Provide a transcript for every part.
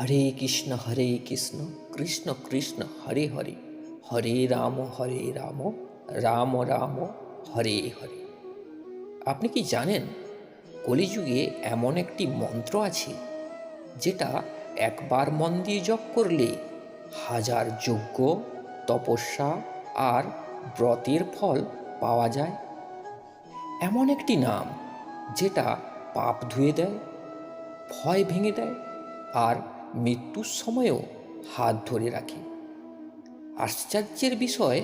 হরে কৃষ্ণ হরে কৃষ্ণ কৃষ্ণ কৃষ্ণ, হরে হরে। হরে রাম হরে রাম রাম রাম, হরে হরে। আপনি কি জানেন, কলিযুগে এমন একটি মন্ত্র আছে, যেটা একবার মন দিয়ে জপ করলে হাজার যজ্ঞ, তপস্যা আর ব্রতের ফল পাওয়া যায়? এমন একটি নাম, যেটা পাপ ধুয়ে দেয় ভয় ভেঙে দেয় আর মৃত্যুর সময়ও হাত ধরে রাখে। আশ্চর্যের বিষয়,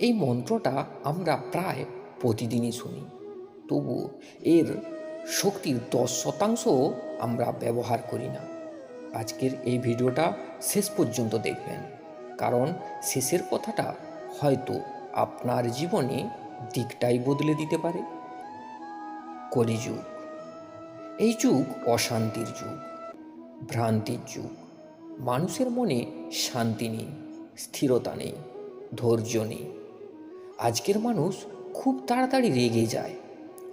এই মন্ত্রটা আমরা প্রায় প্রতিদিনই শুনি। তবু এর শক্তির দশ শতাংশও আমরা ব্যবহার করি না। আজকের এই ভিডিওটা শেষ পর্যন্ত দেখবেন, কারণ শেষের কথাটা হয়তো আপনার জীবনে দিকটাই বদলে দিতে পারে। কলিযুগ। এই যুগ অশান্তির যুগ, ভ্রান্তির যুগ। মানুষের মনে শান্তি নেই, স্থিরতা নেই, ধৈর্য নেই। আজকের মানুষ খুব তাড়াতাড়ি রেগে যায়,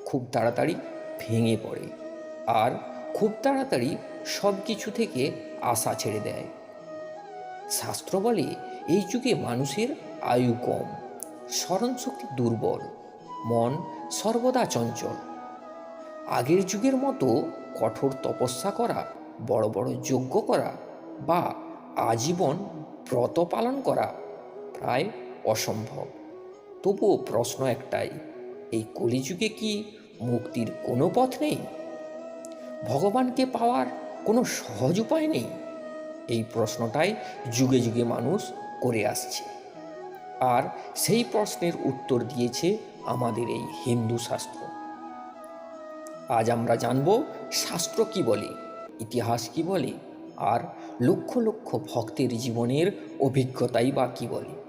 খুব তাড়াতাড়ি ভেঙে পড়ে আর খুব তাড়াতাড়ি সব কিছু থেকে আশা ছেড়ে দেয়। শাস্ত্র বলে, এই যুগে মানুষের আয়ু কম, স্মরণশক্তি দুর্বল, মন সর্বদা চঞ্চল। আগের যুগের মতো কঠোর তপস্যা করা, বড় বড় যজ্ঞ করা বা আজীবন ব্রত পালন করা প্রায় অসম্ভব। তবুও প্রশ্ন একটাই, এই কলিযুগে কি মুক্তির কোনো পথ নেই? ভগবানকে পাওয়ার কোনো সহজ উপায় নেই? এই প্রশ্নটাই যুগে যুগে মানুষ করে আসছে। আর সেই প্রশ্নের উত্তর দিয়েছে আমাদের এই হিন্দু শাস্ত্র। আজ আমরা জানব শাস্ত্র কি বলে, ইতিহাস কি বলে, আর লক্ষ লক্ষ ভক্তের জীবনের অভিজ্ঞতাই বা কি বলে।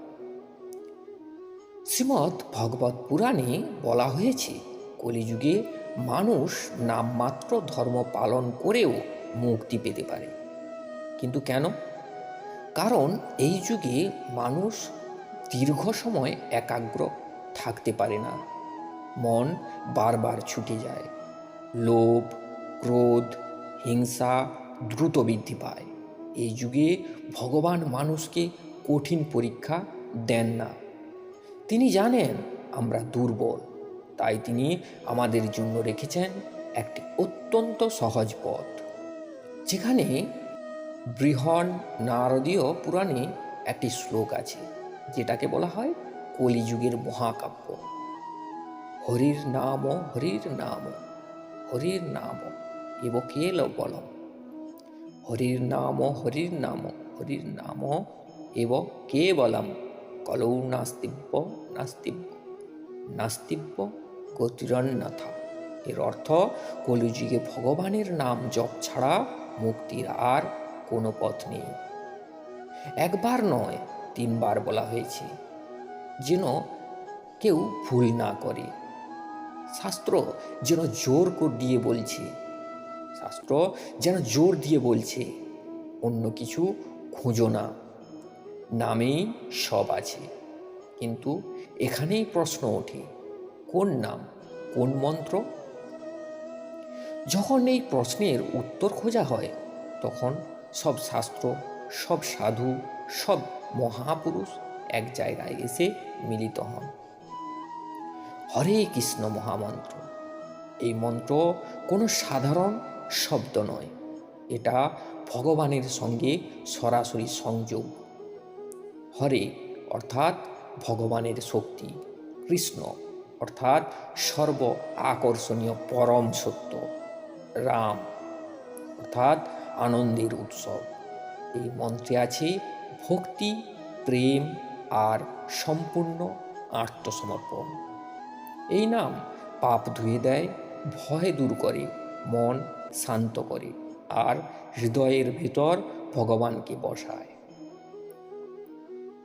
শ্রীমৎ ভগবত পুরাণে বলা হয়েছে, কলিযুগে মানুষ নামমাত্র ধর্ম পালন করেও মুক্তি পেতে পারে। কিন্তু কেন? কারণ এই যুগে মানুষ দীর্ঘ সময় একাগ্র থাকতে পারে না। মন বারবার ছুটে যায়। লোভ, ক্রোধ, হিংসা দ্রুত বৃদ্ধি পায়। এই যুগে ভগবান মানুষকে কঠিন পরীক্ষা দেন না। তিনি জানেন আমরা দুর্বল, তাই তিনি আমাদের জন্য রেখেছেন একটি অত্যন্ত সহজ পথ। যেখানে বৃহন নারদীয় পুরাণে একটি শ্লোক আছে, যেটাকে বলা হয় কলিযুগের মহাকাব্য। হরির নাম হরির নাম হরির নাম এব কেল বলম হরির নাম হরির নাম হরির নাম এব কেবলম কলৌ নাস্তিব্য নাস্তিব্য। নাস্তিব্য গতিরন্যথা এর অর্থ, কলিযুগে ভগবানের নাম জপ ছাড়া মুক্তির আর কোনো পথ নেই। একবার নয়, তিনবার বলা হয়েছে, যেন কেউ ভুল না করে। শাস্ত্র যেন জোর দিয়ে বলছে। শাস্ত্র যেন জোর দিয়ে বলছে, অন্য কিছু খুঁজো না। নামেই সব আছে। কিন্তু এখানেই প্রশ্ন ওঠে, কোন নাম, কোন মন্ত্র? যখন এই প্রশ্নের উত্তর খোঁজা হয়, তখন সব শাস্ত্র, সব সাধু, সব মহাপুরুষ এক জায়গায় এসে মিলিত হন। হরে কৃষ্ণ মহামন্ত্র। এই মন্ত্র কোনো সাধারণ শব্দ নয়। এটা ভগবানের সঙ্গে সরাসরি সংযোগ। হরে অর্থাৎ ভগবানের শক্তি, কৃষ্ণ অর্থাৎ সর্ব আকর্ষণীয় পরম সত্য, রাম অর্থাৎ আনন্দের উৎসব। এই মন্ত্রে আছে ভক্তি, প্রেম আর সম্পূর্ণ আত্মসমর্পণ। এই নাম পাপ ধুয়ে দেয়, ভয় দূর করে, মন শান্ত করে, আর হৃদয়ের ভেতর ভগবানকে বসায়।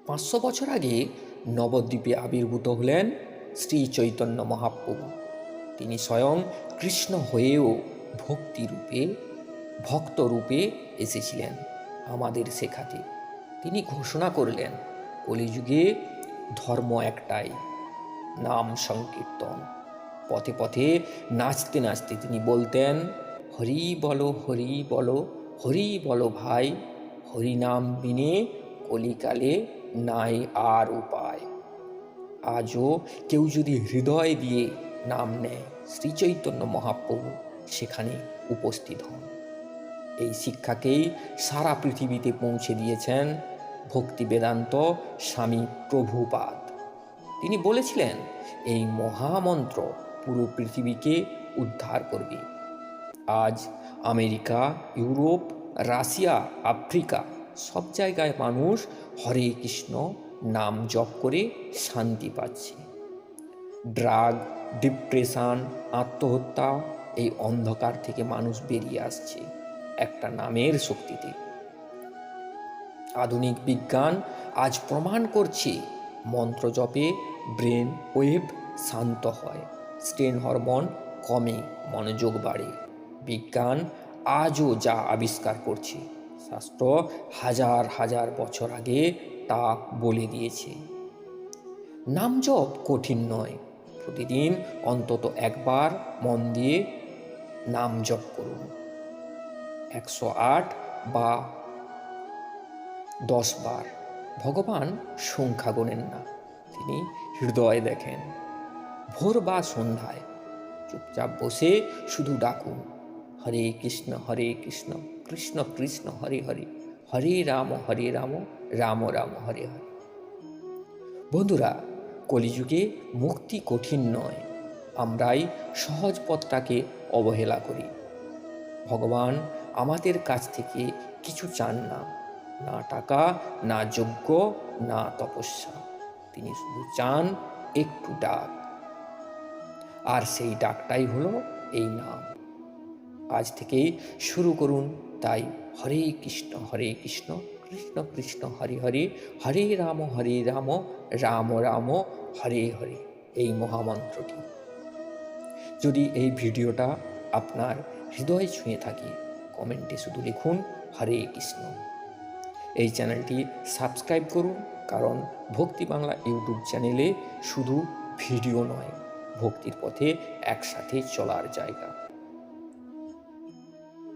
পাঁচশো বছর আগে নবদ্বীপে আবির্ভূত হলেন শ্রী চৈতন্য মহাপ্রভু। তিনি স্বয়ং কৃষ্ণ হয়েও ভক্তি রূপে, ভক্ত রূপে এসেছিলেন আমাদের শেখাতে। তিনি ঘোষণা করলেন, কলিযুগে ধর্ম একটাই। নাম সংকীর্তন। পথে পথে নাচতে নাচতে তিনি বলতেন, হরি বলো হরি বলো হরি বলো ভাই হরি নাম বিনে কলিকালে নাই আর উপায়। আজও কেউ যদি হৃদয় দিয়ে নাম নেয় শ্রীচৈতন্য মহাপ্রভু, সেখানে উপস্থিত হন। এই শিক্ষাকেই সারা পৃথিবীতে পৌঁছে দিয়েছেন ভক্তি বেদান্ত স্বামী প্রভুপাদ। তিনি বলেছিলেন, এই মহামন্ত্র পুরো পৃথিবীকে উদ্ধার করবে। আজ আমেরিকা, ইউরোপ, রাশিয়া, আফ্রিকা সব জায়গায় মানুষ হরে কৃষ্ণ নাম জপ করে শান্তি পাচ্ছে। ড্রাগ, ডিপ্রেশন, আত্মহত্যা এই অন্ধকার থেকে মানুষ বেরিয়ে আসছে একটা নামের শক্তিতে। আধুনিক বিজ্ঞান আজ প্রমাণ করছে মন্ত্র জপে ব্রেন ওয়েভ শান্ত হয়। স্ট্রেন হরমোন কমে, মনোযোগ বাড়ে। বিজ্ঞান আজও যা আবিষ্কার করছে, শাস্ত্র হাজার হাজার বছর আগে তা বলে দিয়েছে। নাম জপ কঠিন নয়, প্রতিদিন অন্তত একবার মন দিয়ে নাম জপ করুন। একশো আট বা দশ বার, ভগবান সংখ্যা গোনেন না। তিনি হৃদয় দেখেন। ভোর বা সন্ধ্যায়। চুপচাপ বসে শুধু ডাকুন, হরে কৃষ্ণ হরে কৃষ্ণ কৃষ্ণ কৃষ্ণ, হরে হরে হরে রাম হরে রাম রাম রাম, হরে হরে। বন্ধুরা, কলিযুগে মুক্তি কঠিন নয়। আমরাই সহজ পথটাকে অবহেলা করি। ভগবান আমাদের কাছ থেকে কিছু চান না। না টাকা, না যোগ্য না তপস্যা। তিনি শুধু চান একটু ডাক। আর সেই ডাকটাই হলো এই নাম। আজ থেকেই শুরু করুন তাই হরে কৃষ্ণ হরে কৃষ্ণ কৃষ্ণ কৃষ্ণ, হরে হরে হরে রাম হরে রাম রাম রাম, হরে হরে এই মহামন্ত্রটি। যদি এই ভিডিওটা আপনার হৃদয় ছুঁয়ে থাকে, কমেন্টে শুধু লিখুন হরে কৃষ্ণ। এই চ্যানেলটি সাবস্ক্রাইব করুন, কারণ ভক্তি বাংলা ইউটিউব চ্যানেলে শুধু ভিডিও নয়, ভক্তির পথে একসাথে চলার জায়গা।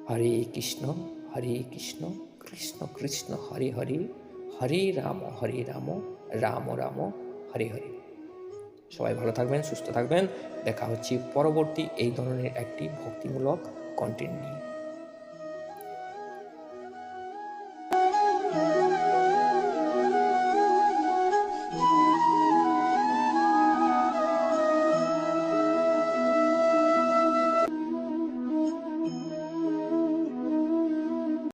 হরে কৃষ্ণ হরে কৃষ্ণ কৃষ্ণ কৃষ্ণ, হরে হরে হরে রাম হরে রাম রাম রাম, হরে হরে। সবাই ভালো থাকবেন, সুস্থ থাকবেন। দেখা হচ্ছে পরবর্তী এই ধরনের একটি ভক্তিমূলক কন্টেন্ট নিয়ে।